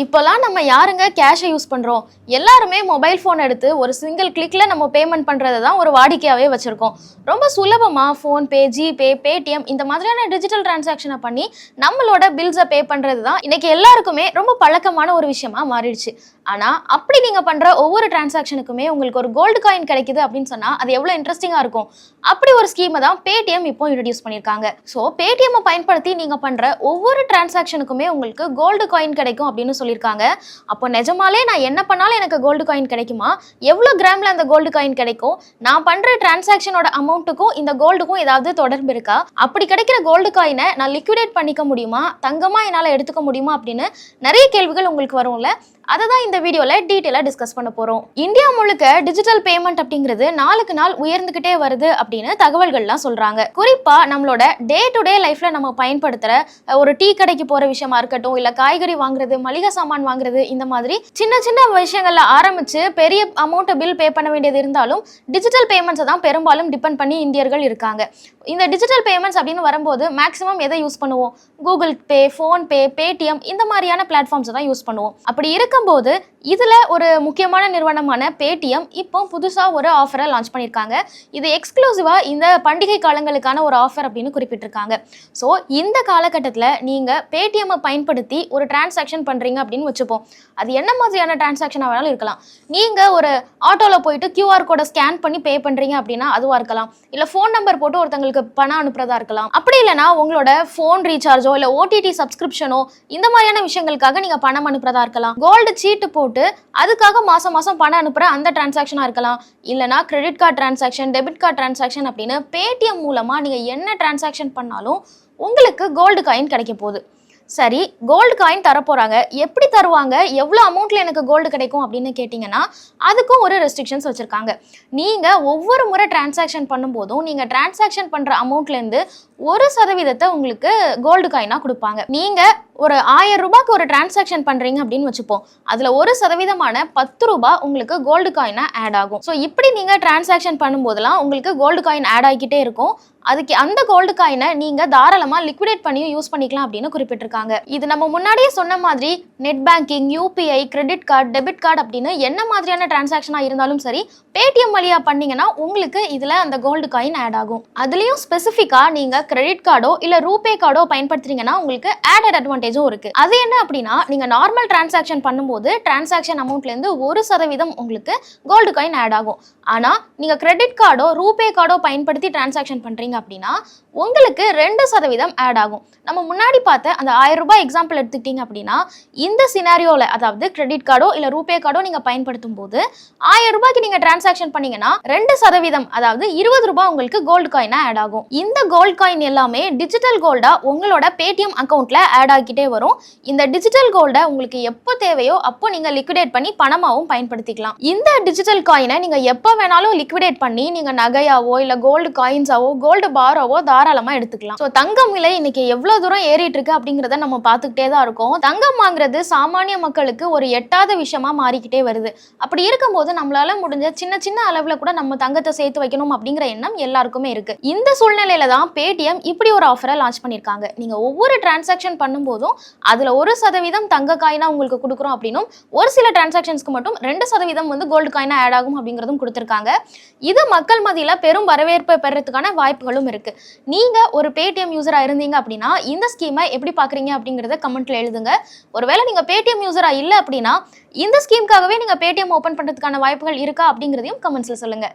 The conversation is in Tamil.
இப்போலாம் நம்ம யாருங்க கேஷை யூஸ் பண்ணுறோம் எல்லாருமே மொபைல் ஃபோன் எடுத்து ஒரு சிங்கிள் கிளிக்கில் நம்ம பேமெண்ட் பண்ணுறது தான் ஒரு வாடிக்கையாகவே வச்சுருக்கோம். ரொம்ப சுலபமாக ஃபோன்பே ஜிபே பேடிஎம் இந்த மாதிரியான டிஜிட்டல் டிரான்சாக்ஷனை பண்ணி நம்மளோட பில்ஸை பே பண்ணுறது தான். இன்றைக்கி எல்லாருக்குமே ரொம்ப பழக்கமான ஒரு விஷயமா மாறிடுச்சு. ஆனால் அப்படி நீங்கள் பண்ணுற ஒவ்வொரு டிரான்சாக்ஷனுக்குமே உங்களுக்கு ஒரு கோல்டு காயின் கிடைக்குது அப்படின்னு சொன்னால் அது எவ்வளோ இன்ட்ரெஸ்டிங்காக இருக்கும். அப்படி ஒரு ஸ்கீமை தான் பேடிஎம் இப்போ இன்ட்ரடியூஸ் பண்ணியிருக்காங்க. ஸோ பேடிஎம்மை பயன்படுத்தி நீங்கள் பண்ணுற ஒவ்வொரு டிரான்சாக்ஷனுக்குமே உங்களுக்கு கோல்டு காயின் கிடைக்கும் அப்படின்னு சொல்லியிருக்காங்க. அப்போ நிஜமாலே நான் என்ன பண்ணாலும் எனக்கு கோல்டு காயின் கிடைக்குமா? எவ்வளோ கிராமில் அந்த கோல்டு காயின் கிடைக்கும்? நான் பண்ணுற டிரான்சாக்ஷனோட அமௌண்ட்டுக்கும் இந்த கோல்டுக்கும் ஏதாவது தொடர்பு இருக்கா? அப்படி கிடைக்கிற கோல்டு காயினை நான் லிக்விடேட் பண்ணிக்க முடியுமா? தங்கமாக என்னால் எடுத்துக்க முடியுமா? அப்படின்னு நிறைய கேள்விகள் உங்களுக்கு வரும்ல. அதை தான் இந்த வீடியோவில் டீட்டெயிலாக டிஸ்கஸ் பண்ண போகிறோம் இந்தியா முழுக்க டிஜிட்டல் பேமெண்ட் அப்படிங்கிறது நாளுக்கு நாள் உயர்ந்துக்கிட்டே வருது அப்படின்னு தகவல்கள்லாம் சொல்கிறாங்க குறிப்பாக நம்மளோட டே டு டே லைஃப்பில் நம்ம பயன்படுத்துகிற ஒரு டீ கடைக்கு போகிற விஷயமா இருக்கட்டும் இல்லை காய்கறி வாங்குறது மளிகை சாமான் வாங்குறது இந்த மாதிரி சின்ன சின்ன விஷயங்களில் ஆரம்பித்து பெரிய அமௌண்ட்டை பில் பே பண்ண வேண்டியது இருந்தாலும் டிஜிட்டல் பேமெண்ட்ஸை தான் பெரும்பாலும் டிபெண்ட் பண்ணி இந்தியர்கள் இருக்காங்க. இந்த டிஜிட்டல் பேமெண்ட்ஸ் அப்படின்னு வரும்போது மேக்ஸிமம் எதை யூஸ் பண்ணுவோம்? கூகுள் பே ஃபோன்பே பேடிஎம் இந்த மாதிரியான பிளாட்ஃபார்ம்ஸை தான் யூஸ் பண்ணுவோம். அப்படி இருக்க இருக்கும்போது இதில் ஒரு முக்கியமான நிறுவனமான பேடிஎம் இப்போ புதுசாக ஒரு ஆஃபரை லான்ச் பண்ணியிருக்காங்க. இது எக்ஸ்க்ளூசிவாக இந்த பண்டிகை காலங்களுக்கான ஒரு ஆஃபர் அப்படின்னு குறிப்பிட்டிருக்காங்க. ஸோ இந்த காலகட்டத்தில் நீங்கள் பேடிஎம்மை பயன்படுத்தி ஒரு டிரான்சாக்ஷன் பண்ணுறீங்க அப்படின்னு வச்சுப்போம். அது என்ன மாதிரியான டிரான்சாக்ஷனாக வேணாலும் இருக்கலாம். நீங்கள் ஒரு ஆட்டோவில் போயிட்டு கியூஆர் கோடை ஸ்கேன் பண்ணி பே பண்ணுறீங்க அப்படின்னா அதுவாக இருக்கலாம். இல்லை ஃபோன் நம்பர் போட்டு ஒருத்தங்களுக்கு பணம் அனுப்புறதா இருக்கலாம். அப்படி இல்லைனா உங்களோட ஃபோன் ரீசார்ஜோ இல்லை ஓடிடி சப்ஸ்கிரிப்ஷனோ இந்த மாதிரியான விஷயங்களுக்காக நீங்கள் பணம் அனுப்புறதா இருக்கலாம். கோல்டு சீட்டு போட்டு அதுக்காக மாதம் மாதம் பணம் அனுப்புகிற அந்த டிரான்சாக்ஷனாக இருக்கலாம். இல்லைனா credit card transaction debit card transaction அப்படின்னு பேடிஎம் மூலமாக நீங்கள் என்ன டிரான்சாக்ஷன் பண்ணாலும் உங்களுக்கு கோல்டு காயின் கிடைக்க போகுது. சரி கோல்டு காயின் தரப்போகிறாங்க எப்படி தருவாங்க? எவ்வளோ அமௌண்ட்டில் எனக்கு கோல்டு கிடைக்கும் அப்படின்னு கேட்டிங்கன்னா அதுக்கும் ஒரு ரெஸ்ட்ரிக்ஷன்ஸ் வச்சுருக்காங்க. நீங்கள் ஒவ்வொரு முறை டிரான்சாக்ஷன் பண்ணும்போதும் நீங்கள் டிரான்சாக்ஷன் பண்ணுற அமௌண்ட்லேருந்து ஒரு சதவீதத்தை உங்களுக்கு கோல்டு காயினாக கொடுப்பாங்க. நீங்கள் ஒரு ஆயிரம் ரூபாய்க்கு ஒரு டிரான்சாக்ஷன் பண்ணுறீங்க அப்படின்னு வச்சுப்போம். அதில் ஒரு சதவீதமான பத்து ரூபாய் உங்களுக்கு கோல்டு காயினாக ஆட் ஆகும். ஸோ இப்படி நீங்கள் டிரான்சாக்ஷன் பண்ணும்போதெல்லாம் உங்களுக்கு கோல்டு காயின் ஆட் ஆகிக்கிட்டே இருக்கும். அதுக்கு அந்த கோல்டு காயினை நீங்கள் தாராளமாக லிக்விடேட் பண்ணியும் யூஸ் பண்ணிக்கலாம் அப்படின்னு குறிப்பிட்டிருக்காங்க. இது நம்ம முன்னாடியே சொன்ன மாதிரி net banking UPI credit card debit card அப்படின்னு என்ன மாதிரியான டிரான்சாக்ஷனாக இருந்தாலும் சரி பேடிஎம் வழியாக பண்ணீங்கன்னா உங்களுக்கு இதில் அந்த கோல்டு காயின் ஆட் ஆகும். அதுலேயும் ஸ்பெசிஃபிக்காக நீங்கள் கிரெடிட் கார்டோ இல்லை ரூபே கார்டோ பயன்படுத்துறீங்கன்னா உங்களுக்கு ஆடட் அட்வான்டேஜும் இருக்குது அது என்ன அப்படின்னா நீங்கள் நார்மல் டிரான்சாக்ஷன் பண்ணும்போது டிரான்சாக்ஷன் அமௌண்ட்லேருந்து ஒரு சதவீதம் உங்களுக்கு கோல்டு காயின் ஆட் ஆகும். ஆனால் நீங்கள் கிரெடிட் கார்டோ ரூபே கார்டோ பயன்படுத்தி டிரான்சாக்ஷன் பண்ணுறீங்க அப்படின்னா உங்களுக்கு ரெண்டு சதவீதம் ஆட் ஆகும். நம்ம முன்னாடி பார்த்த அந்த ஆயிரம் ரூபாய் எக்ஸாம்பிள் எடுத்துக்கிட்டீங்க அப்படின்னா இந்த சினாரியோவில் அதாவது கிரெடிட் கார்டோ இல்லை ரூபே கார்டோ நீங்கள் பயன்படுத்தும் போது ஆயிரம் ரூபாய்க்கு நீங்கள் டிரான்சாக்ஷன் பண்ணீங்கன்னா ரெண்டு சதவீதம் அதாவது இருபது ரூபாய் உங்களுக்கு கோல்டு காயினாக ஆட் ஆகும். இந்த கோல்டு காயின் எல்லாமே டிஜிட்டல் கோல்டாக உங்களோட பேடிஎம் அக்கௌண்ட்டில் ஆட் ஆகிக்கிட்டே வரும். இந்த டிஜிட்டல் கோல்டை உங்களுக்கு எப்போ தேவையோ அப்போ நீங்கள் லிக்விடேட் பண்ணி பணமாகவும் பயன்படுத்திக்கலாம். இந்த டிஜிட்டல் காயினை நீங்கள் எப்போ வேணாலும் லிக்விடேட் பண்ணி நீங்கள் நகையாவோ இல்லை கோல்டு காயின்ஸாவோ கோல்டு பாராவோ தாராளமாக எடுத்துக்கலாம். ஸோ தங்கம் விலை இன்னைக்கு எவ்வளோ தூரம் ஏறிட்டு இருக்கு அப்படிங்கிறத நம்ம பார்த்துக்கிட்டே தான் இருக்கோம். தங்கம் வாங்குறது சாமானிய மக்களுக்கு ஒரு எட்டாத விஷயமா மாறிக்கிட்டே வருது. அப்படி இருக்கும்போது நம்மளால முடிஞ்ச சின்ன சின்ன அளவில் கூட நம்ம தங்கத்தை சேர்த்து வைக்கணும் அப்படிங்கிற எண்ணம் எல்லாருக்குமே இருக்கு. இந்த சூழ்நிலையில தான் பேடிஎம் இப்படி ஒரு ஆஃபரை லான்ச் பண்ணியிருக்காங்க. நீங்க ஒவ்வொரு டிரான்சாக்ஷன் போதும் அதில் ஒரு சதவீதம் தங்க காயினா உங்களுக்கு கொடுக்குறோம் அப்படின்னும் ஒரு சில டிரான்சாக்ஷன்ஸ்க்கு மட்டும் ரெண்டு சதவீதம் வந்து கோல்டு காயினா ஆட் ஆகும் அப்படிங்கிறதும் கொடுத்துருக்காங்க. இது மக்கள் மத்தியில் பெரும் வரவேற்பை பெறத்துக்கான வாய்ப்புகளும் இருக்கு. நீங்கள் ஒரு பேடிஎம் யூஸராக இருந்தீங்க அப்படின்னா இந்த ஸ்கீமை எப்படி பார்க்குறீங்க அப்படிங்கிறத கமெண்ட்டில் எழுதுங்க. ஒருவேளை நீங்கள் பேடிஎம் யூஸராக இல்லை அப்படின்னா இந்த ஸ்கீமுக்காகவே நீங்கள் பேடிஎம் ஓப்பன் பண்ணுறதுக்கான வாய்ப்புகள் இருக்கா அப்படிங்கிறதையும் கமெண்ட்ஸில் சொல்லுங்கள்